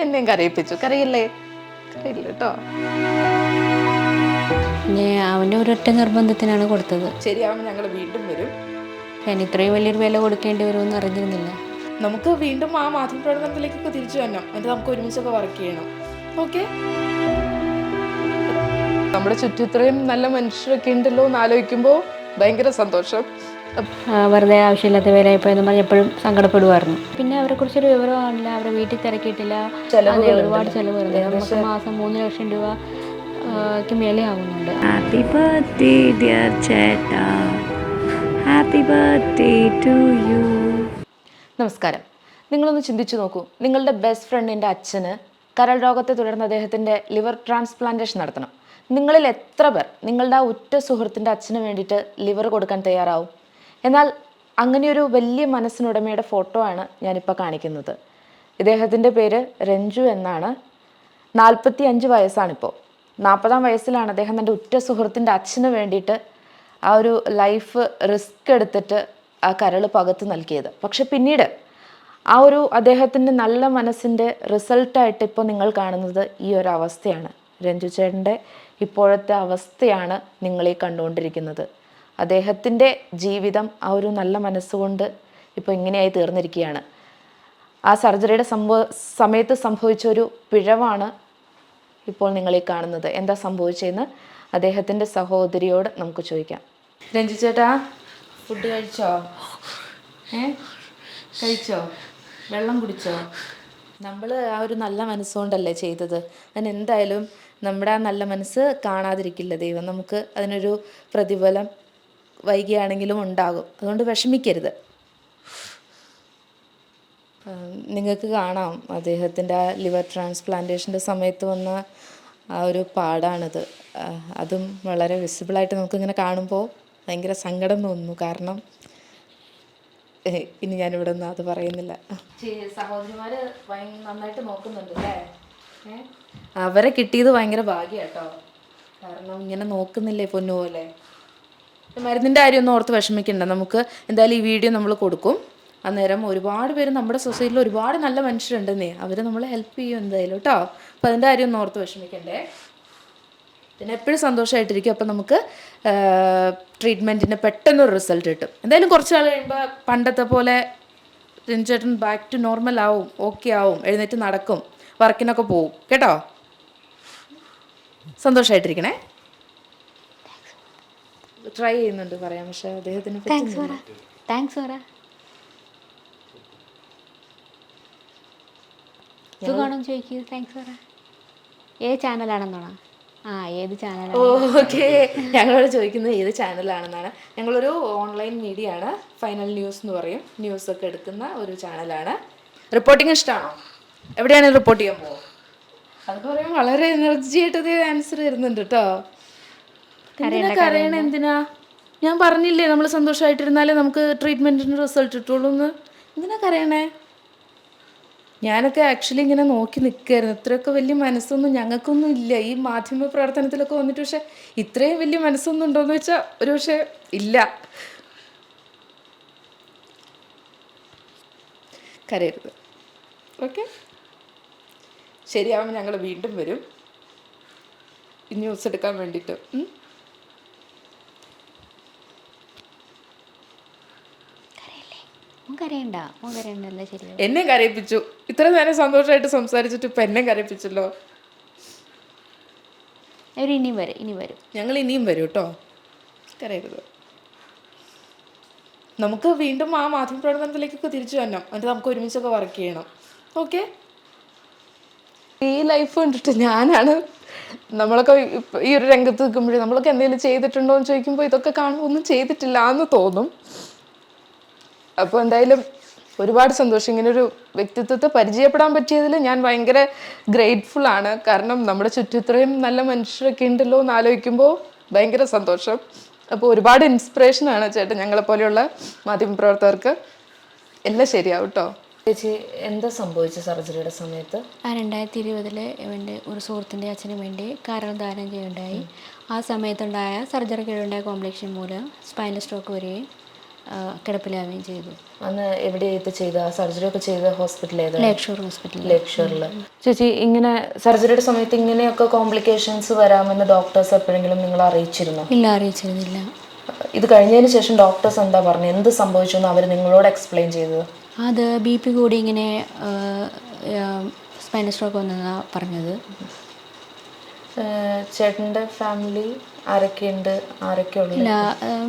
എന്നെയും കരയിപ്പിച്ചു. കരയില്ലേ? കരയില്ല കേട്ടോ. അവന്റെ അവന്റെ ഒരൊറ്റ നിർബന്ധത്തിനാണ് കൊടുത്തത്. ശരിയാവുമ്പോൾ ഞങ്ങൾ വീണ്ടും വരും. ഞാൻ ഇത്രയും വലിയൊരു വില കൊടുക്കേണ്ടി വരുമെന്ന് അറിഞ്ഞിരുന്നില്ല. നമുക്ക് വീണ്ടും ആ മാധ്യമപ്രവർത്തനത്തിലേക്കൊക്കെ തിരിച്ചു വരണം. എന്നിട്ട് നമുക്ക് ഒരുമിച്ചൊക്കെ വർക്ക് ചെയ്യണം. ഓക്കെ നമ്മുടെ ചുറ്റും ഇത്രയും നല്ല മനുഷ്യരൊക്കെ ഉണ്ടല്ലോ എന്ന് ആലോചിക്കുമ്പോൾ ഭയങ്കര സന്തോഷം. വെറുതെ ആവശ്യമില്ലാത്ത വിലയപ്പോയെന്ന് പറഞ്ഞ് എപ്പോഴും സങ്കടപ്പെടുവായിരുന്നു. പിന്നെ അവരെ കുറിച്ചൊരു വിവരമാണില്ല അവരെ വീട്ടിൽ തിരക്കിയിട്ടില്ല. ഒരുപാട് ചെലവ് വരുന്നത് നമുക്ക് മാസം മൂന്ന് ലക്ഷം രൂപ ആ, ക്ക് മേലെ ആവുന്നുണ്ട്. ഹാപ്പി ബർത്ത്ഡേ ഡിയർ ചേട്ടാ. Happy birthday to. നമസ്കാരം. നിങ്ങളൊന്ന് ചിന്തിച്ചു നോക്കൂ. നിങ്ങളുടെ ബെസ്റ്റ് ഫ്രണ്ടിന്റെ അച്ഛന് കരൾ രോഗത്തെ തുടർന്ന് അദ്ദേഹത്തിന്റെ ലിവർ ട്രാൻസ്പ്ലാന്റേഷൻ നടത്തണം. നിങ്ങളിൽ എത്ര പേർ നിങ്ങളുടെ ആ ഉറ്റ സുഹൃത്തിന്റെ അച്ഛന് വേണ്ടിയിട്ട് ലിവർ കൊടുക്കാൻ തയ്യാറാവും? എന്നാൽ അങ്ങനെയൊരു വലിയ മനസ്സിനുടമയുടെ ഫോട്ടോ ആണ് ഞാനിപ്പോൾ കാണിക്കുന്നത്. ഇദ്ദേഹത്തിന്റെ പേര് രഞ്ജു എന്നാണ്. നാൽപ്പത്തി അഞ്ച് വയസ്സാണിപ്പോൾ നാൽപ്പതാം വയസ്സിലാണ് അദ്ദേഹം തന്റെ ഉറ്റ സുഹൃത്തിന്റെ അച്ഛന് വേണ്ടിയിട്ട് ആ ഒരു ലൈഫ് റിസ്ക് എടുത്തിട്ട് ആ കരൾ പകത്ത് നൽകിയത്. പക്ഷെ പിന്നീട് ആ ഒരു അദ്ദേഹത്തിന്റെ നല്ല മനസ്സിന്റെ റിസൾട്ടായിട്ട് ഇപ്പോൾ നിങ്ങൾ കാണുന്നത് ഈ ഒരു അവസ്ഥയാണ്. രഞ്ജു ചേട്ടന്റെ ഇപ്പോഴത്തെ അവസ്ഥയാണ് നിങ്ങളീ കണ്ടുകൊണ്ടിരിക്കുന്നത്. അദ്ദേഹത്തിന്റെ ജീവിതം ആ ഒരു നല്ല മനസ്സുകൊണ്ട് ഇപ്പോൾ ഇങ്ങനെയായി തീർന്നിരിക്കുകയാണ്. ആ സർജറിയുടെ സംഭവ സമയത്ത് സംഭവിച്ച ഒരു പിഴവാണ് ഇപ്പോൾ നിങ്ങൾ ഈ കാണുന്നത്. എന്താ സംഭവിച്ചതെന്ന് അദ്ദേഹത്തിന്റെ സഹോദരിയോട് നമുക്ക് ചോദിക്കാം. രഞ്ജിച്ചേട്ടാ ചേട്ടാ ഫുഡ് കഴിച്ചോ? ഏ? കഴിച്ചോ? വെള്ളം കുടിച്ചോ? നമ്മൾ ആ ഒരു നല്ല മനസ്സുകൊണ്ടല്ലേ ചെയ്തത്. അതിന് എന്തായാലും നമ്മുടെ ആ നല്ല മനസ്സ് കാണാതിരിക്കില്ല ദൈവം. നമുക്ക് അതിനൊരു പ്രതിഫലം വൈകിയാണെങ്കിലും ഉണ്ടാകും. അതുകൊണ്ട് വിഷമിക്കരുത്. നിങ്ങൾക്ക് കാണാം അദ്ദേഹത്തിന്റെ ആ ലിവർ ട്രാൻസ്പ്ലാന്റേഷന്റെ സമയത്ത് വന്ന ആ ഒരു പാടാണിത്. അതും വളരെ വിസിബിളായിട്ട് നമുക്കിങ്ങനെ കാണുമ്പോൾ ഭയങ്കര സങ്കടം തോന്നുന്നു. കാരണം ഇനി ഇനി ഞാനിവിടെ നിന്ന് അത് പറയുന്നില്ല. സഹോദരിമാർ നന്നായിട്ട് നോക്കുന്നുണ്ട് അല്ലേ? അവരെ കിട്ടിയത് ഭയങ്കര ഭാഗ്യ കേട്ടോ കാരണം ഇങ്ങനെ നോക്കുന്നില്ലേ പൊന്നു പോലെ? മരുന്നിന്റെ കാര്യമൊന്നും ഓർത്ത് വിഷമിക്കണ്ട. നമുക്ക് എന്തായാലും ഈ വീഡിയോ നമ്മൾ കൊടുക്കും. അന്നേരം ഒരുപാട് പേര് നമ്മുടെ സൊസൈറ്റിയിൽ ഒരുപാട് നല്ല മനുഷ്യരുണ്ടെന്നേ. അവർ നമ്മളെ ഹെൽപ്പ് ചെയ്യും എന്തായാലും കേട്ടോ. അപ്പം അതിന്റെ കാര്യമൊന്നും ഓർത്ത് വിഷമിക്കണ്ടേ. പിന്നെ എപ്പോഴും സന്തോഷമായിട്ടിരിക്കും അപ്പം നമുക്ക് ട്രീറ്റ്മെന്റിന് പെട്ടെന്നൊരു റിസൾട്ട് കിട്ടും. എന്തായാലും കുറച്ച് നാൾ കഴിയുമ്പോൾ പണ്ടത്തെ പോലെ രഞ്ജേട്ടൻ ബാക്ക് ടു നോർമൽ ആവും. ഓക്കെ ആവും. എഴുന്നേറ്റ് നടക്കും. വർക്കിനൊക്കെ പോവും. കേട്ടോ? സന്തോഷമായിട്ടിരിക്കണേ ട്രൈ ചെയ്യുന്നുണ്ട് പറയാം. പക്ഷെ അദ്ദേഹത്തിന് താങ്ക്സ്. പറ താങ്ക്സ് പറ ചോദിക്കൂ? താങ്ക്സ് പറ ഏത് ചാനലാണെന്നാണോ ആ ഏത് ചാനലാണ് ഓക്കെ. ഞങ്ങളോട് ചോദിക്കുന്നത് ഏത് ചാനലാണെന്നാണ്. ഞങ്ങളൊരു ഓൺലൈൻ മീഡിയ ആണ് ഫൈനൽ ന്യൂസ് എന്ന് പറയും. ന്യൂസ് ഒക്കെ എടുക്കുന്ന ഒരു ചാനലാണ്. റിപ്പോർട്ടിംഗ് ഇഷ്ടമാണോ എവിടെയാണ് റിപ്പോർട്ട് ചെയ്യാൻ പോകുന്നത് അത് പറയാൻ വളരെ എനർജി ആയിട്ട് ആൻസർ തരുന്നുണ്ട് കേട്ടോ എന്തിനാ കരയണ എന്തിനാ? ഞാൻ പറഞ്ഞില്ലേ നമ്മൾ സന്തോഷമായിട്ടിരുന്നാലേ നമുക്ക് ട്രീറ്റ്മെന്റിന് റിസൾട്ട് കിട്ടുള്ളൂ എന്ന് എന്തിനാ കരയണേ? ഞാനൊക്കെ ആക്ച്വലി ഇങ്ങനെ നോക്കി നിൽക്കുകയായിരുന്നു ഇത്രയൊക്കെ വലിയ മനസ്സൊന്നും ഞങ്ങൾക്കൊന്നും ഇല്ല. ഈ മാധ്യമ പ്രവർത്തനത്തിലൊക്കെ വന്നിട്ട് പക്ഷെ ഇത്രയും വലിയ മനസ്സൊന്നും ഉണ്ടോയെന്ന് വെച്ചാൽ ഒരു പക്ഷേ ഇല്ല. കരയരുത്. ഓക്കെ? ശരിയാവുമ്പോൾ ഞങ്ങൾ വീണ്ടും വരും. ന്യൂസ് എടുക്കാൻ വേണ്ടിയിട്ട് ഉം? മോൻ കരയണ്ട മോൻ കരയണ്ടല്ലേ ശരിയാവും. എന്നെ കരയിപ്പിച്ചു. ഇത്ര നേരം സന്തോഷമായിട്ട് സംസാരിച്ചിട്ട് ഇപ്പൊ എന്നെ കരയിപ്പിച്ചല്ലോ. അവർ ഇനിയും വരും ഇനി വരും. ഞങ്ങൾ ഇനിയും വരും കേട്ടോ. കരയരുത്. നമുക്ക് വീണ്ടും ആ മാധ്യമ മാധ്യമപ്രവർത്തനത്തിലേക്കൊക്കെ തിരിച്ചു വരണം. എന്നിട്ട് നമുക്ക് ഒരുമിച്ചൊക്കെ വർക്ക് ചെയ്യണം. ഓക്കെ ഈ ലൈഫ് കണ്ടിട്ട് ഞാനാണ് നമ്മളൊക്കെ ഈ ഒരു രംഗത്ത് നിൽക്കുമ്പോഴേ നമ്മളൊക്കെ എന്തെങ്കിലും ചെയ്തിട്ടുണ്ടോ എന്ന് ചോദിക്കുമ്പോൾ ഇതൊക്കെ കാണുമ്പോൾ ഒന്നും ചെയ്തിട്ടില്ല എന്ന് തോന്നും. അപ്പോൾ എന്തായാലും ഒരുപാട് സന്തോഷം. ഇങ്ങനെ ഒരു വ്യക്തിത്വത്തെ പരിചയപ്പെടാൻ പറ്റിയതിൽ ഞാൻ ഭയങ്കര ഗ്രേറ്റ്ഫുൾ ആണ്. കാരണം നമ്മുടെ ചുറ്റും ഇത്രയും നല്ല മനുഷ്യരൊക്കെ ഉണ്ടല്ലോ എന്ന് ആലോചിക്കുമ്പോൾ ഭയങ്കര സന്തോഷം. അപ്പോൾ ഒരുപാട് ഇൻസ്പിറേഷൻ ആണ് ചേട്ടൻ ഞങ്ങളെ പോലെയുള്ള മാധ്യമ പ്രവർത്തകർക്ക്. എല്ലാം ശരിയാവും കേട്ടോ ചേച്ചി എന്താ സംഭവിച്ച സർജറിയുടെ സമയത്ത്? ആ രണ്ടായിരത്തി ഇരുപതിൽ എന്റെ ഒരു സുഹൃത്തിന്റെ അച്ഛന് വേണ്ടി കാരണം ദാനം ചെയ്യുകയുണ്ടായി. ആ സമയത്തുണ്ടായ സർജറി ഉണ്ടായ കോംപ്ലിക്കേഷൻ മൂലം സ്പൈനൽ സ്ട്രോക്ക് വരികയും കിടപ്പിലാവുകയും ചെയ്തു. അന്ന് എവിടെ ചെയ്ത? സർജറി ഒക്കെ ചെയ്ത ഹോസ്പിറ്റൽ ഏത്? ലേക്ഷൂർ ഹോസ്പിറ്റലിൽ. ലേക്ഷൂറിൽ ചേച്ചി ഇങ്ങനെ സർജറിയുടെ സമയത്ത് ഇങ്ങനെയൊക്കെ കോംപ്ലിക്കേഷൻസ് വരാമെന്ന് ഡോക്ടേഴ്സ് എപ്പോഴെങ്കിലും നിങ്ങൾ അറിയിച്ചിരുന്നു? ഇല്ല അറിയിച്ചിരുന്നില്ല. ഇത് കഴിഞ്ഞതിന് ശേഷം ഡോക്ടേഴ്സ് എന്താ പറഞ്ഞത് എന്ത് സംഭവിച്ചു എന്ന് അവർ നിങ്ങളോട് എക്സ്പ്ലെയിൻ ചെയ്തത്? അത് ബി പി കൂടി ഇങ്ങനെ സ്പൈനൽ സ്ട്രോക്ക് വന്നതാണ് പറഞ്ഞത്. ചേട്ടന്റെ ഫാമിലി ആരൊക്കെയുണ്ട്? ആരൊക്കെ ഇല്ല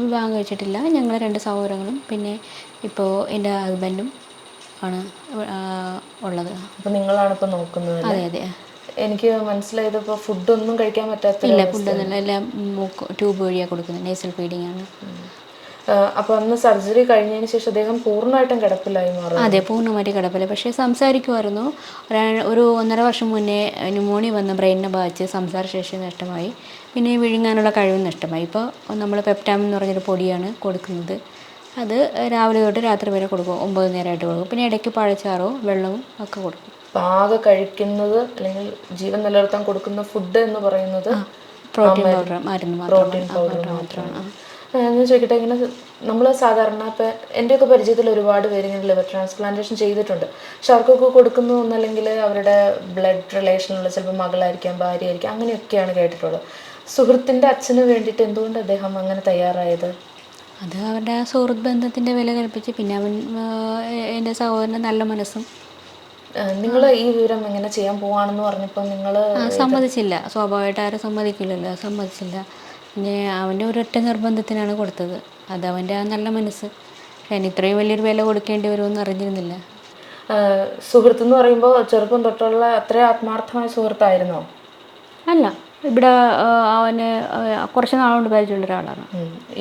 വിവാഹം കഴിച്ചിട്ടില്ല. ഞങ്ങൾ രണ്ട് സഹോദരങ്ങളും പിന്നെ ഇപ്പോൾ എന്റെ ഹസ്ബൻഡും ആണ് ഉള്ളത്. അപ്പോൾ നിങ്ങളാണ് ഇപ്പോൾ നോക്കുന്നത് അല്ലേ? അതെ അതെ. എനിക്ക് മനസ്സിലായത് ഇപ്പോൾ ഫുഡൊന്നും കഴിക്കാൻ പറ്റാത്ത ഇല്ല ഫുഡൊന്നുമില്ല എല്ലാം മൂക്ക് ട്യൂബ് വഴിയാണ് കൊടുക്കുന്നത്. നേസൽ ഫീഡിങ് ആണ്. അപ്പോൾ അന്ന് സർജറി കഴിഞ്ഞതിന് ശേഷം അദ്ദേഹം പൂർണമായിട്ടും കിടപ്പിലായി മാറി അതെ പൂർണമായിട്ട് കിടപ്പില്ല പക്ഷേ സംസാരിക്കുമായിരുന്നു. ഒരു ഒന്നര വർഷം മുന്നേ ന്യൂമോണി വന്ന് ബ്രെയിനിനെ ബാധിച്ച് സംസാരശേഷി നഷ്ടമായി. പിന്നെ വിഴുങ്ങാനുള്ള കഴിവ് നഷ്ടമായി. ഇപ്പോൾ നമ്മൾ പെപ്റ്റാമിൻ എന്ന് പറഞ്ഞൊരു പൊടിയാണ് കൊടുക്കുന്നത്. അത് രാവിലെ തൊട്ട് രാത്രി വരെ കൊടുക്കും. ഒമ്പത് നേരമായിട്ട് കൊടുക്കും. പിന്നെ ഇടയ്ക്ക് പഴച്ചാറോ വെള്ളവും ഒക്കെ കൊടുക്കും. പാക കഴിക്കുന്നത് അല്ലെങ്കിൽ ജീവൻ നിലനിർത്താൻ കൊടുക്കുന്ന ഫുഡ് എന്ന് പറയുന്നത് പ്രോട്ടീൻ പൗഡർ മരുന്ന് മാത്രം പ്രോട്ടീൻ പൗഡർ മാത്രമാണ്. ഞാൻ ചോദിക്കട്ടെ ഇങ്ങനെ നമ്മൾ സാധാരണ ഇപ്പം എന്റെയൊക്കെ പരിചയത്തിൽ ഒരുപാട് പേര് ഇങ്ങനെ ലിവർ ട്രാൻസ്പ്ലാന്റേഷൻ ചെയ്തിട്ടുണ്ട്. പക്ഷെ അവർക്കൊക്കെ കൊടുക്കുന്നു എന്നല്ലെങ്കിൽ അവരുടെ ബ്ലഡ് റിലേഷനുള്ള ചിലപ്പോൾ മകളായിരിക്കാം ഭാര്യ ആയിരിക്കാം അങ്ങനെയൊക്കെയാണ് കേട്ടിട്ടുള്ളത്. സുഹൃത്തിന്റെ അച്ഛന് വേണ്ടിയിട്ട് എന്തുകൊണ്ട് അദ്ദേഹം അങ്ങനെ തയ്യാറായത്? അത് അവരുടെ ആ സുഹൃത്ത് ബന്ധത്തിന്റെ വില കൽപ്പിച്ച് പിന്നെ അവൻ എന്റെ സഹോദരന്റെ നല്ല മനസ്സും. നിങ്ങൾ ഈ വിവരം എങ്ങനെ ചെയ്യാൻ പോവാണെന്ന് പറഞ്ഞപ്പോൾ നിങ്ങൾ സമ്മതിച്ചില്ല. സ്വാഭാവികമായിട്ട് ആരും സമ്മതിക്കില്ലല്ലോ. സമ്മതിച്ചില്ല. പിന്നെ അവന്റെ ഒരൊറ്റ നിർബന്ധത്തിനാണ് കൊടുത്തത്. അത് അവന്റെ ആ നല്ല മനസ്സ്. ഞാൻ ഇത്രയും വലിയൊരു വില കൊടുക്കേണ്ടി വരുമെന്ന് അറിഞ്ഞിരുന്നില്ല. സുഹൃത്ത് എന്ന് പറയുമ്പോൾ ചെറുപ്പം തൊട്ടുള്ള അത്ര ആത്മാർത്ഥമായ സുഹൃത്തായിരുന്നോ? അല്ല. ഇവിടെ അവന് കുറച്ച് നാളുകൊണ്ട് പരിചയമുള്ള ഒരാളാണ്.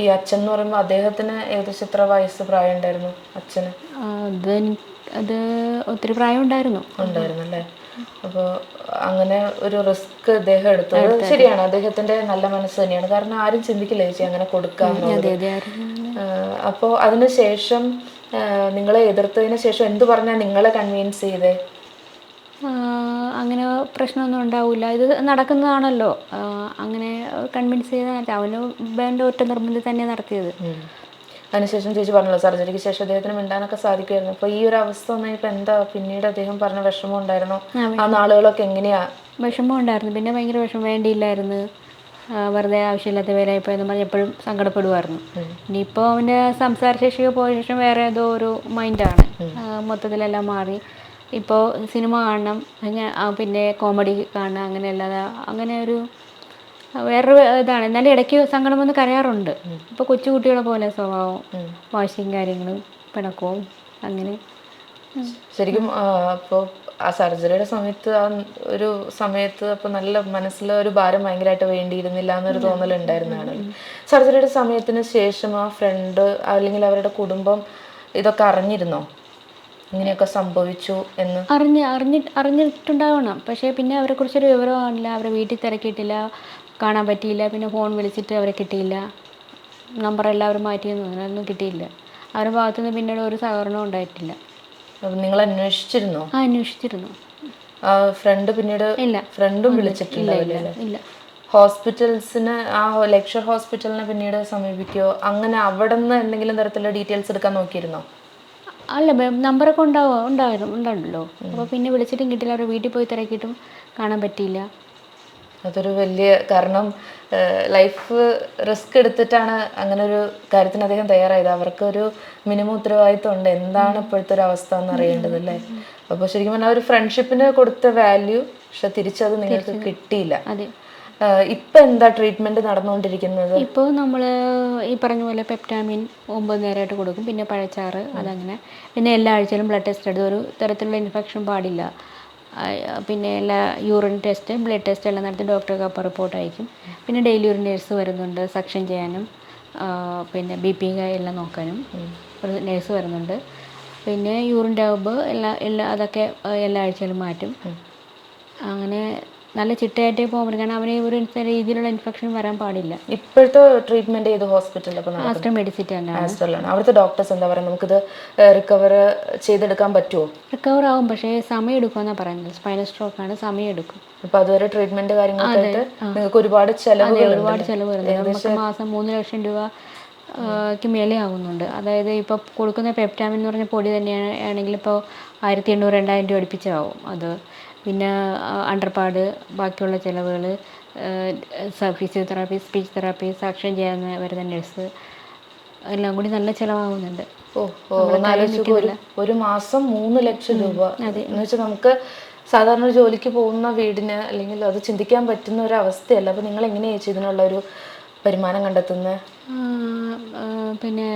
ഈ അച്ഛൻ എന്ന് പറയുമ്പോൾ അദ്ദേഹത്തിന് ഏകദേശം എത്ര വയസ്സ് പ്രായം ഉണ്ടായിരുന്നു അച്ഛന് അത് അത് ഒത്തിരി പ്രായം ഉണ്ടായിരുന്നു ഉണ്ടായിരുന്നു അല്ലേ അപ്പോൾ അങ്ങനെ ഒരു റിസ്ക് അദ്ദേഹം എടുത്തത്. ശരിയാണ് അദ്ദേഹത്തിന്റെ നല്ല മനസ്സ് തന്നെയാണ്. കാരണം ആരും ചിന്തിക്കില്ല ചേച്ചി അങ്ങനെ കൊടുക്കാൻ. അപ്പോൾ അതിനുശേഷം നിങ്ങളെ എതിർത്തതിന് ശേഷം എന്ത് പറഞ്ഞാൽ നിങ്ങളെ കൺവിൻസ് ചെയ്തേ? അങ്ങനെ പ്രശ്നമൊന്നും ഉണ്ടാവില്ല ഇത് നടക്കുന്നതാണല്ലോ. അങ്ങനെ കൺവിൻസ് ചെയ്ത അവന് വേണ്ട ഒറ്റ നിർബന്ധം തന്നെ നടത്തിയത്. അതിനുശേഷം ചേച്ചി പറഞ്ഞല്ലോ സർജറിക്ക് ശേഷം അദ്ദേഹത്തിന് മിണ്ടാനൊക്കെ സാധിക്കുമായിരുന്നു. അപ്പോൾ ഈ ഒരു അവസ്ഥ വന്നപ്പോൾ എന്താ? പിന്നീട് അദ്ദേഹം പറഞ്ഞ വിഷമം ഉണ്ടായിരുന്നു. ആ നാളുകളൊക്കെ എങ്ങനെയാ? വിഷമം ഉണ്ടായിരുന്നു. പിന്നെ ഭയങ്കര വിഷമം വേണ്ടിയില്ലായിരുന്നു. വെറുതെ ആവശ്യമില്ലാത്ത വേലയിപ്പോൾ എന്ന് പറഞ്ഞ് എപ്പോഴും സങ്കടപ്പെടുമായിരുന്നു ഇനിയിപ്പോൾ അവന്റെ സംസാരശേഷിയൊക്കെ പോയ ശേഷം വേറെ ഏതോ ഒരു മൈൻഡാണ് മൊത്തത്തിലെല്ലാം മാറി. ഇപ്പോൾ സിനിമ കാണണം പിന്നെ കോമഡി കാണണം അങ്ങനെ അല്ലാതെ അങ്ങനെ ഒരു വേറൊരു ഇതാണ്. എന്നാലും ഇടയ്ക്ക് സങ്കടം വന്ന് കരയാറുണ്ട്. ഇപ്പോൾ കൊച്ചുകുട്ടികളെ പോലെ സ്വഭാവം വാശിയും കാര്യങ്ങളും പിണക്കവും അങ്ങനെ. ശരിക്കും അപ്പോൾ ആ സർജറിയുടെ സമയത്ത് ആ ഒരു സമയത്ത് അപ്പൊ നല്ല മനസ്സിൽ ഒരു ഭാരം ഭയങ്കരമായിട്ട് വേണ്ടിയിരുന്നില്ല എന്നൊരു തോന്നൽ ഉണ്ടായിരുന്നതാണ്. സർജറിയുടെ സമയത്തിന് ശേഷം ആ ഫ്രണ്ട് അല്ലെങ്കിൽ അവരുടെ കുടുംബം ഇതൊക്കെ അറിഞ്ഞിരുന്നോ? ഇങ്ങനെയൊക്കെ സംഭവിച്ചു എന്ന്? അറിഞ്ഞ് അറിഞ്ഞി അറിഞ്ഞിട്ടുണ്ടാവണം. പക്ഷേ പിന്നെ അവരെക്കുറിച്ചൊരു കുറിച്ചൊരു വിവരമാണില്ല അവരെ വീട്ടിൽ തിരക്കിയിട്ടില്ല. കാണാൻ പറ്റിയില്ല. പിന്നെ ഫോൺ വിളിച്ചിട്ട് അവരെ കിട്ടിയില്ല. നമ്പർ എല്ലാവരും മാറ്റിയെന്ന് അങ്ങനെയൊന്നും കിട്ടിയില്ല. അവരുടെ ഭാഗത്തുനിന്ന് പിന്നീട് ഒരു സഹകരണവും ഉണ്ടായിട്ടില്ല. നിങ്ങൾ അന്വേഷിച്ചിരുന്നോ? ആ അന്വേഷിച്ചിരുന്നു. ഫ്രണ്ട് പിന്നീട് ഇല്ല. ഫ്രണ്ടും വിളിച്ചിട്ടില്ല ഇല്ല ഹോസ്പിറ്റൽസിന് ആ ലെക്ചർ ഹോസ്പിറ്റലിനെ പിന്നീട് സമീപിക്കുകയോ അങ്ങനെ അവിടെ നിന്ന് എന്തെങ്കിലും തരത്തിലുള്ള ഡീറ്റെയിൽസ് എടുക്കാൻ നോക്കിയിരുന്നോ? അല്ല നമ്പറൊക്കെ ഉണ്ടാവും? ഉണ്ടായിരുന്നു ഉണ്ടല്ലോ അപ്പോൾ പിന്നെ വിളിച്ചിട്ടും കിട്ടില്ല അവരുടെ വീട്ടിൽ പോയി തിരക്കിയിട്ടും കാണാൻ പറ്റിയില്ല. അതൊരു വലിയ കാരണം. ലൈഫ് റിസ്ക് എടുത്തിട്ടാണ് അങ്ങനെ ഒരു കാര്യത്തിന് അദ്ദേഹം തയ്യാറായത്. അവർക്കൊരു മിനിമം ഉത്തരവാദിത്വം ഉണ്ട് എന്താണ് ഇപ്പോഴത്തെ ഒരു അവസ്ഥ എന്ന് അറിയേണ്ടത് അല്ലേ? അപ്പോൾ ശരിക്കും പറഞ്ഞാൽ ഒരു ഫ്രണ്ട്ഷിപ്പിന് കൊടുത്ത വാല്യൂ പക്ഷെ തിരിച്ചത് നിങ്ങൾക്ക് കിട്ടിയില്ല. ഇപ്പൊ എന്താ ട്രീറ്റ്മെന്റ് നടന്നുകൊണ്ടിരിക്കുന്നത്? ഇപ്പോൾ നമ്മൾ ഈ പറഞ്ഞ പോലെ പെപ്റ്റാമിൻ ഒമ്പത് നേരമായിട്ട് കൊടുക്കും. പിന്നെ പഴച്ചാറ് അതങ്ങനെ. പിന്നെ എല്ലാ ആഴ്ചയിലും ബ്ലഡ് ടെസ്റ്റ് എടുത്ത് ഒരു തരത്തിലുള്ള ഇൻഫെക്ഷൻ പാടില്ല. പിന്നെ എല്ലാ യൂറിൻ ടെസ്റ്റ് ബ്ലഡ് ടെസ്റ്റ് എല്ലാം നടത്തി ഡോക്ടർക്ക് അപ്പോൾ റിപ്പോർട്ട് അയക്കും. പിന്നെ ഡെയിലി ഒരു നേഴ്സ് വരുന്നുണ്ട് സക്ഷൻ ചെയ്യാനും പിന്നെ ബി പി എല്ലാം നോക്കാനും. ഒരു നേഴ്സ് വരുന്നുണ്ട്. പിന്നെ യൂറിൻ ട്യൂബ് എല്ലാ എല്ലാ അതൊക്കെ എല്ലാ ആഴ്ചയിലും മാറ്റും. അങ്ങനെ നല്ല ചിട്ടയായിട്ടേ പോകാൻ പറ്റും. കാരണം അവന് ഒരു രീതിയിലുള്ള ഇൻഫെക്ഷൻ വരാൻ പാടില്ല. ഇപ്പോഴത്തെ ട്രീറ്റ്മെന്റ് ചെയ്ത് ഹോസ്പിറ്റലിൽ ആസ്റ്റർ മെഡിസിറ്റ് ആസ്റ്ററിലാണ് അവിടുത്തെ ഡോക്ടേഴ്സ് എന്താ പറയുക നമുക്കിത് റിക്കവർ ചെയ്തെടുക്കാൻ പറ്റുമോ റിക്കവർ ആവും. പക്ഷേ സമയം എടുക്കുമെന്നാണ് പറയുന്നത്. സ്പൈനൽ സ്ട്രോക്ക് ആണ്. സമയം എടുക്കും. അപ്പൊ അതുവരെ ട്രീറ്റ്മെന്റ് കാര്യങ്ങളൊക്കെ നിങ്ങൾക്ക് ഒരുപാട് ചെലവുകൾ ഒരുപാട് ചെലവ് നമുക്ക് മാസം മൂന്ന് ലക്ഷം രൂപ ക്ക് മേലെ ആവുന്നുണ്ട് അതായത് ഇപ്പോൾ കൊടുക്കുന്ന പെപ്റ്റാമിൻ എന്ന് പറഞ്ഞ പൊടി തന്നെയാണ് ആണെങ്കിൽ ഇപ്പോൾ ആയിരത്തി എണ്ണൂറ് രണ്ടായിരം രൂപ അടുപ്പിച്ചാവും. അത് പിന്നെ അണ്ടർപാട് ബാക്കിയുള്ള ചിലവുകൾ ഫിസിയോതെറാപ്പി സ്പീച്ച് തെറാപ്പി സാക്ഷ്യം ചെയ്യാൻ വരുന്ന നഴ്സ് എല്ലാം കൂടി നല്ല ചിലവാകുന്നുണ്ട്. ഒരു മാസം മൂന്ന് ലക്ഷം രൂപ. എന്ന് വെച്ചാൽ നമുക്ക് സാധാരണ ഒരു ജോലിക്ക് പോകുന്ന വീടിന് അല്ലെങ്കിൽ അത് ചിന്തിക്കാൻ പറ്റുന്ന ഒരു അവസ്ഥയല്ല. അപ്പൊ നിങ്ങൾ എങ്ങനെയാ ഇതിനുള്ള ഒരു വരുമാനം കണ്ടെത്തുന്നത് പിന്നെ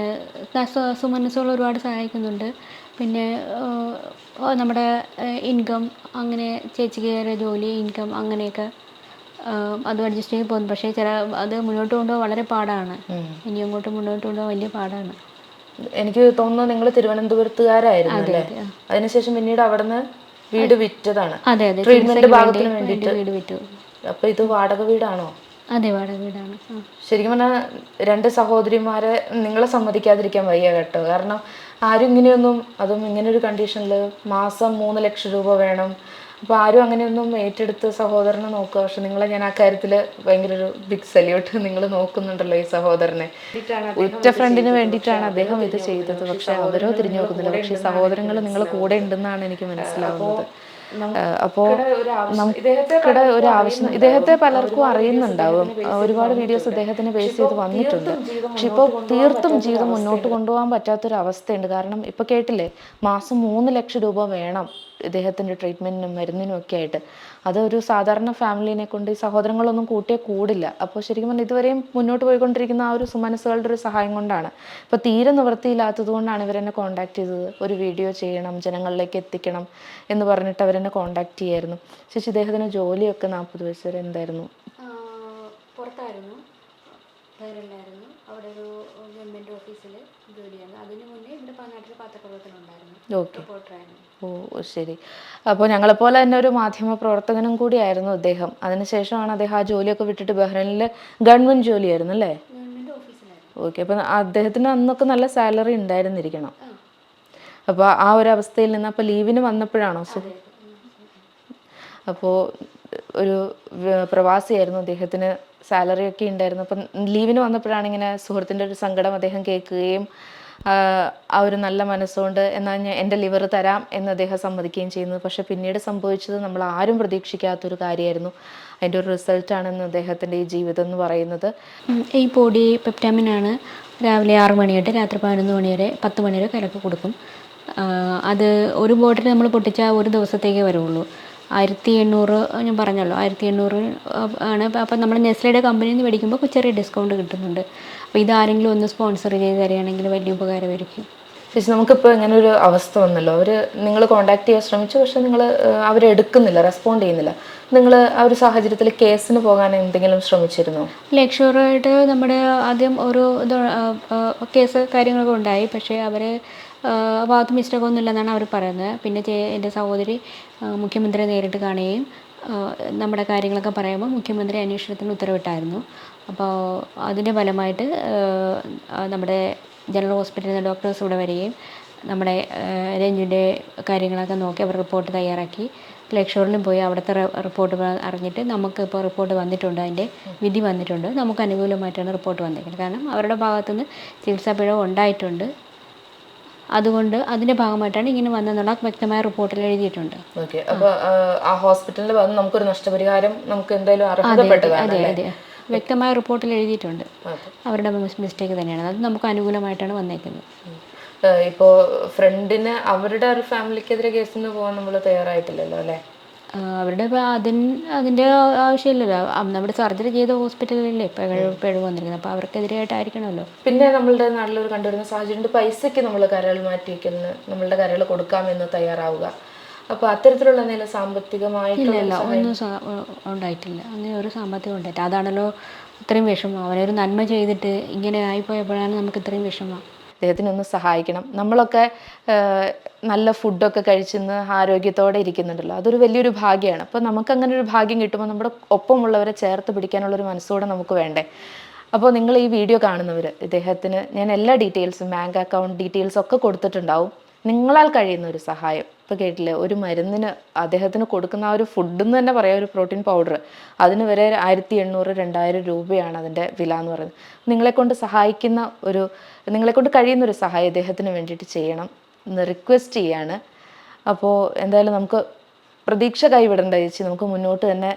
സുമനസുകൾ ഒരുപാട് സഹായിക്കുന്നുണ്ട്. പിന്നെ നമ്മുടെ ഇൻകം അങ്ങനെ ചേച്ചിക്ക് വേറെ ജോലി ഇൻകം അങ്ങനെയൊക്കെ അത് അഡ്ജസ്റ്റ് ചെയ്ത് പോകുന്നു. പക്ഷേ ചില അത് മുന്നോട്ട് കൊണ്ടുപോകാൻ വളരെ പാടാണ്. ഇനി അങ്ങോട്ട് മുന്നോട്ട് കൊണ്ടുപോകാൻ വലിയ പാടാണ്. എനിക്ക് തോന്നുന്നു നിങ്ങൾ തിരുവനന്തപുരത്തുകാരായിരുന്നു അല്ലേ? അതിനുശേഷം പിന്നീട് അവിടുന്ന് വീട് വിറ്റതാണ്. അതെ അതെ. ട്രീറ്റ്മെന്റ് ഭാഗത്തിന് വേണ്ടി വേണ്ടിയിട്ട്. വീട് വിറ്റു. അപ്പൊ ഇത് വാടക വീടാണോ? അതെ വാടക വീടാണ്. ശരിക്കും പറഞ്ഞാൽ രണ്ട് സഹോദരിമാരെ നിങ്ങളെ സമ്മതിക്കാതിരിക്കാൻ വയ്യ കേട്ടോ. കാരണം ആരും ഇങ്ങനെയൊന്നും അതും ഇങ്ങനെ ഒരു കണ്ടീഷനിൽ മാസം മൂന്ന് ലക്ഷം രൂപ വേണം. അപ്പോൾ ആരും അങ്ങനെയൊന്നും ഏറ്റെടുത്ത് സഹോദരനെ നോക്കുക. പക്ഷെ നിങ്ങളെ ഞാൻ ആ കാര്യത്തിൽ ഭയങ്കര ഒരു ബിഗ് സല്യൂട്ട് നിങ്ങൾ നോക്കുന്നുണ്ടല്ലോ ഈ സഹോദരനെ. ഉറ്റ ഫ്രണ്ടിന് വേണ്ടിയിട്ടാണ് അദ്ദേഹം ഇത് ചെയ്തത്. പക്ഷെ അവരോ തിരിഞ്ഞു നോക്കുന്നില്ല. പക്ഷെ സഹോദരങ്ങൾ നിങ്ങളെ കൂടെ ഉണ്ടെന്നാണ് എനിക്ക് മനസ്സിലാവുന്നത്. അപ്പോൾ നമുക്കിടെ ഒരു ആവശ്യം ഇദ്ദേഹത്തെ പലർക്കും അറിയുന്നുണ്ടാവും. ഒരുപാട് വീഡിയോസ് ഇദ്ദേഹത്തിന് ബേസ് ചെയ്ത് വന്നിട്ടുണ്ട്. പക്ഷെ ഇപ്പോൾ തീർത്തും ജീവിതം മുന്നോട്ട് കൊണ്ടുപോകാൻ പറ്റാത്തൊരു അവസ്ഥയുണ്ട് കാരണം ഇപ്പോൾ കേട്ടില്ലേ? മാസം മൂന്ന് ലക്ഷം രൂപ വേണം. ഇദ്ദേഹത്തിന്റെ ട്രീറ്റ്മെന്റിനും മരുന്നിനും ഒക്കെ ആയിട്ട്. അതൊരു സാധാരണ ഫാമിലിനെ കൊണ്ട് ഈ സഹോദരങ്ങളൊന്നും കൂട്ടിയേ കൂടില്ല. അപ്പോൾ ശരിക്കും പറഞ്ഞാൽ ഇതുവരെയും മുന്നോട്ട് പോയിക്കൊണ്ടിരിക്കുന്ന ആ ഒരു സുമനസ്സുകളുടെ ഒരു സഹായം കൊണ്ടാണ്. ഇപ്പോൾ തീരെ നിവൃത്തിയില്ലാത്തത് കൊണ്ടാണ് ഇവരെന്നെ കോൺടാക്ട് ചെയ്തത്. ഒരു വീഡിയോ ചെയ്യണം ജനങ്ങളിലേക്ക് എത്തിക്കണം എന്ന് പറഞ്ഞിട്ട് അവരെന്നെ കോൺടാക്ട് ചെയ്യായിരുന്നു. ചേച്ചി ഇദ്ദേഹത്തിന് ജോലിയൊക്കെ നാൽപ്പത് വയസ്സ് വരെ എന്തായിരുന്നു? പുറത്തായിരുന്നു. വയറിലായിരുന്നു അവിടെ ഒരു ഗവൺമെന്റ് ഓഫീസിൽ ജോലിയായിരുന്നു അതിന് മുന്നേ ഇവിടെ നാട്ടിൽ പത്രപ്രവർത്തനം ഓക്കെ. റിപ്പോർട്ടറായിരുന്നു ഓ ശരി. അപ്പോൾ ഞങ്ങളെപ്പോലെ തന്നെ ഒരു മാധ്യമ പ്രവർത്തകനും കൂടിയായിരുന്നു അദ്ദേഹം. അതിനുശേഷമാണ് അദ്ദേഹം ആ ജോലിയൊക്കെ വിട്ടിട്ട് ബഹ്റൈനിൽ ഗവൺമെന്റ് ജോലി ആയിരുന്നു അല്ലേ ഓക്കെ. അപ്പം അദ്ദേഹത്തിന് അന്നൊക്കെ നല്ല സാലറി ഉണ്ടായിരുന്നിരിക്കണം. അപ്പോൾ ആ ഒരു അവസ്ഥയിൽ നിന്ന് അപ്പോൾ ലീവിന് വന്നപ്പോഴാണോ? സുഖം അപ്പോൾ ഒരു പ്രവാസിയായിരുന്നു അദ്ദേഹത്തിന് സാലറി ഒക്കെ ഉണ്ടായിരുന്നു. അപ്പം ലീവിന് വന്നപ്പോഴാണ് ഇങ്ങനെ സുഹൃത്തിന്റെ ഒരു സങ്കടം അദ്ദേഹം കേൾക്കുകയും ആ, ഒരു നല്ല മനസ്സുകൊണ്ട് എന്നാൽ ഞാൻ എന്റെ ലിവർ തരാം എന്ന് അദ്ദേഹം സമ്മതിക്കുകയും ചെയ്യുന്നത്. പക്ഷെ പിന്നീട് സംഭവിച്ചത് നമ്മൾ ആരും പ്രതീക്ഷിക്കാത്തൊരു കാര്യമായിരുന്നു. അതിന്റെ ഒരു റിസൾട്ടാണെന്ന് അദ്ദേഹത്തിന്റെ ഈ ജീവിതം എന്ന് പറയുന്നത്. ഈ പൊടി പെപ്റ്റാമിനാണ് രാവിലെ ആറ് മണി തൊട്ട് രാത്രി പതിനൊന്ന് മണി വരെ പത്ത് മണി വരെ കലക്ക് കൊടുക്കും. അത് ഒരു ബോട്ടിൽ നമ്മൾ പൊട്ടിച്ചാൽ ഒരു ദിവസത്തേക്കേ വരുള്ളൂ. ആയിരത്തി എണ്ണൂറ് ഞാൻ പറഞ്ഞല്ലോ ആയിരത്തി എണ്ണൂറ് ആണ്. അപ്പം നമ്മൾ നെസ്ലയുടെ കമ്പനിയിൽ നിന്ന് മേടിക്കുമ്പോൾ ചെറിയ ഡിസ്കൗണ്ട് കിട്ടുന്നുണ്ട്. അപ്പോൾ ഇതാരെങ്കിലും ഒന്ന് സ്പോൺസർ ചെയ്ത് തരികയാണെങ്കിൽ വലിയ ഉപകാരമായിരിക്കും. ചേച്ചി നമുക്കിപ്പോൾ ഇങ്ങനെ ഒരു അവസ്ഥ വന്നല്ലോ. അവർ നിങ്ങൾ കോൺടാക്ട് ചെയ്യാൻ ശ്രമിച്ചു പക്ഷെ നിങ്ങൾ അവരെടുക്കുന്നില്ല റെസ്പോണ്ട് ചെയ്യുന്നില്ല. നിങ്ങൾ ആ ഒരു സാഹചര്യത്തിൽ കേസിന് പോകാൻ എന്തെങ്കിലും ശ്രമിച്ചിരുന്നു? ലക്ഷറായിട്ട് നമ്മുടെ ആദ്യം ഒരു കേസ് കാര്യങ്ങളൊക്കെ ഉണ്ടായി. പക്ഷേ അവർ ഭാഗത്ത് മിസ്റ്റേക്ക് ഒന്നും ഇല്ലെന്നാണ് അവർ പറയുന്നത്. പിന്നെ എന്റെ സഹോദരി മുഖ്യമന്ത്രിയെ നേരിട്ട് കാണുകയും നമ്മുടെ കാര്യങ്ങളൊക്കെ പറയുമ്പോൾ മുഖ്യമന്ത്രി അന്വേഷണത്തിന് ഉത്തരവിട്ടായിരുന്നു. അപ്പോൾ അതിന്റെ ഫലമായിട്ട് നമ്മുടെ ജനറൽ ഹോസ്പിറ്റലിൽ നിന്ന് ഡോക്ടേഴ്സ് ഇവിടെ വരികയും നമ്മുടെ രഞ്ജുവിന്റെ കാര്യങ്ങളൊക്കെ നോക്കി അവർ റിപ്പോർട്ട് തയ്യാറാക്കി. ലക്ഷോറിലും പോയി അവിടുത്തെ റിപ്പോർട്ട് അറിഞ്ഞിട്ട് നമുക്ക് ഇപ്പോൾ റിപ്പോർട്ട് വന്നിട്ടുണ്ട്. അതിന്റെ വിധി വന്നിട്ടുണ്ട്. നമുക്ക് അനുകൂലമായിട്ടാണ് റിപ്പോർട്ട് വന്നിരിക്കുന്നത്. കാരണം അവരുടെ ഭാഗത്തുനിന്ന് ചികിത്സാ പിഴവ് ഉണ്ടായിട്ടുണ്ട്. അതുകൊണ്ട് അതിന്റെ ഭാഗമായിട്ടാണ് ഇങ്ങനെ വന്നതെന്നുള്ള വ്യക്തമായ റിപ്പോർട്ടിൽ എഴുതിയിട്ടുണ്ട്. ഓക്കെ. അപ്പോൾ ആ ഹോസ്പിറ്റലിൽ വന്ന് നമുക്കൊരു നഷ്ടപരിഹാരം നമുക്ക് എന്തായാലും അർഹതപ്പെട്ടതാണ് അതെ അതെ വ്യക്തമായ റിപ്പോർട്ടിൽ എഴുതിയിട്ടുണ്ട്. അവരുടെ മിസ്റ്റേക്ക് തന്നെയാണ്. അത് നമുക്ക് അനുകൂലമായിട്ടാണ് വന്നേക്കുന്നത്. ഇപ്പോൾ ഫ്രണ്ടിന് അവരുടെ ഒരു ഫാമിലിക്കെതിരെ കേസിന് പോകാൻ നമ്മൾ തയ്യാറായിട്ടില്ലല്ലോ അല്ലേ? അവരുടെ ഇപ്പം അതിന് അതിന്റെ ആവശ്യമില്ലല്ലോ. നമ്മുടെ സർജറി ചെയ്ത ഹോസ്പിറ്റലിലല്ലേ പിഴവ് പിഴവ് വന്നിരിക്കുന്നത്. അപ്പോൾ അവർക്കെതിരായിട്ടായിരിക്കണമല്ലോ. പിന്നെ നമ്മളുടെ നാട്ടിൽ ഒരു കണ്ടുവരുന്ന സാഹചര്യം പൈസയ്ക്ക് നമ്മൾ കരകൾ മാറ്റി വയ്ക്കുന്ന നമ്മളുടെ കരകൾ കൊടുക്കാമെന്ന് തയ്യാറാവുക. അപ്പോൾ അത്തരത്തിലുള്ള എന്തെങ്കിലും സാമ്പത്തികമായിട്ടില്ല ഒന്നും ഉണ്ടായിട്ടില്ല. അങ്ങനെ ഒരു സാമ്പത്തികം ഉണ്ടായിട്ടില്ല. അതാണല്ലോ ഇത്രയും വിഷമം. അവരൊരു നന്മ ചെയ്തിട്ട് ഇങ്ങനെ ആയിപ്പോയപ്പോഴാണ് നമുക്ക് ഇത്രയും വിഷമം. അദ്ദേഹത്തിനെ ഒന്ന് സഹായിക്കണം. നമ്മളൊക്കെ നല്ല ഫുഡൊക്കെ കഴിച്ചിന്ന് ആരോഗ്യത്തോടെ ഇരിക്കുന്നുണ്ടല്ലോ. അതൊരു വലിയൊരു ഭാഗ്യമാണ് അപ്പോൾ നമുക്ക് അങ്ങനെ ഒരു ഭാഗ്യം കിട്ടുമ്പോൾ നമ്മുടെ ഒപ്പമുള്ളവരെ ചേർത്ത് പിടിക്കാനുള്ളൊരു മനസ്സോടെ നമുക്ക് വേണ്ടേ? അപ്പോൾ നിങ്ങൾ ഈ വീഡിയോ കാണുന്നവർ ഇദ്ദേഹത്തിന് ഞാൻ എല്ലാ ഡീറ്റെയിൽസും ബാങ്ക് അക്കൗണ്ട് ഡീറ്റെയിൽസ് ഒക്കെ കൊടുത്തിട്ടുണ്ടാവും. നിങ്ങളാൽ കഴിയുന്ന ഒരു സഹായം. ഇപ്പോൾ കേട്ടില്ലേ? ഒരു മരുന്നിന് അദ്ദേഹത്തിന് കൊടുക്കുന്ന ആ ഒരു ഫുഡ് എന്ന് തന്നെ പറയാം ഒരു പ്രോട്ടീൻ പൗഡർ അതിന് വരെ ആയിരത്തി എണ്ണൂറ് രണ്ടായിരം രൂപയാണ് അതിന്റെ വില എന്ന് പറയുന്നത്. നിങ്ങളെ കൊണ്ട് സഹായിക്കുന്ന ഒരു നിങ്ങളെ കൊണ്ട് കഴിയുന്ന ഒരു സഹായം അദ്ദേഹത്തിന് വേണ്ടിയിട്ട് ചെയ്യണം എന്ന് റിക്വസ്റ്റ് ചെയ്യാണ്. അപ്പോൾ എന്തായാലും നമുക്ക് പ്രതീക്ഷ കൈവിടേണ്ട ചേച്ചി. നമുക്ക് മുന്നോട്ട് തന്നെ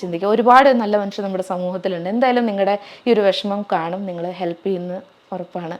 ചിന്തിക്കാം. ഒരുപാട് നല്ല മനുഷ്യർ നമ്മുടെ സമൂഹത്തിലുണ്ട്. എന്തായാലും നിങ്ങളുടെ ഈ ഒരു വിഷമം കാണും. നിങ്ങൾ ഹെൽപ്പ് ചെയ്യുന്ന ഉറപ്പാണ്.